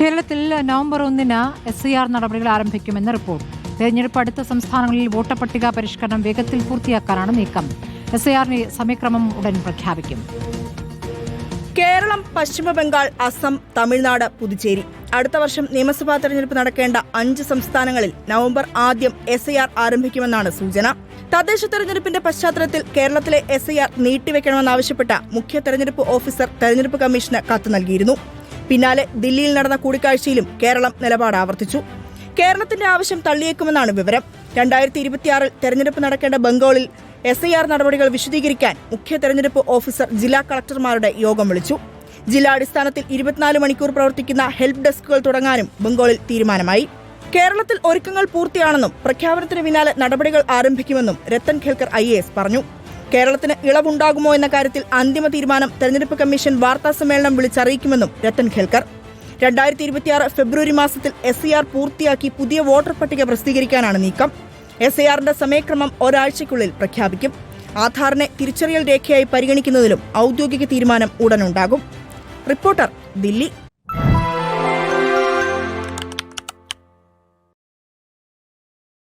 കേരളത്തിൽ നവംബർ ഒന്നിന് S I R നടപടികൾ ആരംഭിക്കുമെന്ന് റിപ്പോർട്ട്. തെരഞ്ഞെടുപ്പ് അടുത്ത സംസ്ഥാനങ്ങളിൽ വോട്ടർ പട്ടിക പരിഷ്കരണം വേഗത്തിൽ പൂർത്തിയാക്കാനാണ് നീക്കം. എസ് ഐ ആറിന് സമയക്രമം ഉടൻ പ്രഖ്യാപിക്കും. കേരളം പശ്ചിമ ബംഗാൾ അസം തമിഴ്നാട് പുതുച്ചേരി. അടുത്ത വർഷം നിയമസഭാ തെരഞ്ഞെടുപ്പ് നടക്കേണ്ട അഞ്ച് സംസ്ഥാനങ്ങളിൽ നവംബർ ആദ്യം എസ് ഐ ആർ ആരംഭിക്കുമെന്നാണ് സൂചന. തദ്ദേശ തെരഞ്ഞെടുപ്പിന്റെ പശ്ചാത്തലത്തിൽ കേരളത്തിലെ എസ് ഐ ആർ നീട്ടിവെക്കണമെന്നാവശ്യപ്പെട്ട മുഖ്യ തെരഞ്ഞെടുപ്പ് ഓഫീസർ തെരഞ്ഞെടുപ്പ് കമ്മീഷന് കത്ത് നൽകിയിരുന്നു. പിന്നാലെ ദില്ലിയിൽ നടന്ന കൂടിക്കാഴ്ചയിലും കേരളം നിലപാട് ആവർത്തിച്ചു. കേരളത്തിന്റെ ആവശ്യം തള്ളിയേക്കുമെന്നാണ് വിവരം. രണ്ടായിരത്തി ഇരുപത്തിയാറിൽ തെരഞ്ഞെടുപ്പ് നടക്കേണ്ട ബംഗാളിൽ എസ് ഐ ആർ നടപടികൾ വിശദീകരിക്കാൻ മുഖ്യ തെരഞ്ഞെടുപ്പ് ഓഫീസർ ജില്ലാ കളക്ടർമാരുടെ യോഗം വിളിച്ചു. ജില്ലാടിസ്ഥാനത്തിൽ ഇരുപത്തിനാല് മണിക്കൂർ പ്രവർത്തിക്കുന്ന ഹെൽപ്പ് ഡെസ്കുകൾ തുടങ്ങാനും ബംഗാളിൽ തീരുമാനമായി. കേരളത്തിൽ ഒരുക്കങ്ങൾ പൂർത്തിയാണെന്നും പ്രഖ്യാപനത്തിന് പിന്നാലെ നടപടികൾ ആരംഭിക്കുമെന്നും രത്തൻ ഖേൽക്കർ ഐ പറഞ്ഞു. കേരളത്തിന് ഇളവുണ്ടാകുമോ എന്ന കാര്യത്തിൽ അന്തിമ തീരുമാനം തെരഞ്ഞെടുപ്പ് കമ്മീഷൻ വാർത്താ സമ്മേളനം വിളിച്ചറിയിക്കുമെന്നും രത്തൻ ഖേൽക്കർ. രണ്ടായിരത്തി ഇരുപത്തിയാറ് ഫെബ്രുവരി മാസത്തിൽ എസ് സി ആർ പൂർത്തിയാക്കി പുതിയ വോട്ടർ പട്ടിക പ്രസിദ്ധീകരിക്കാനാണ് നീക്കം. എസ് ഐ ആറിന്റെ സമയക്രമം ഒരാഴ്ചയ്ക്കുള്ളിൽ പ്രഖ്യാപിക്കും. ആധാറിനെ തിരിച്ചറിയൽ രേഖയായി പരിഗണിക്കുന്നതിലും ഔദ്യോഗിക തീരുമാനം ഉടനുണ്ടാകും. റിപ്പോർട്ടർ ദില്ലി.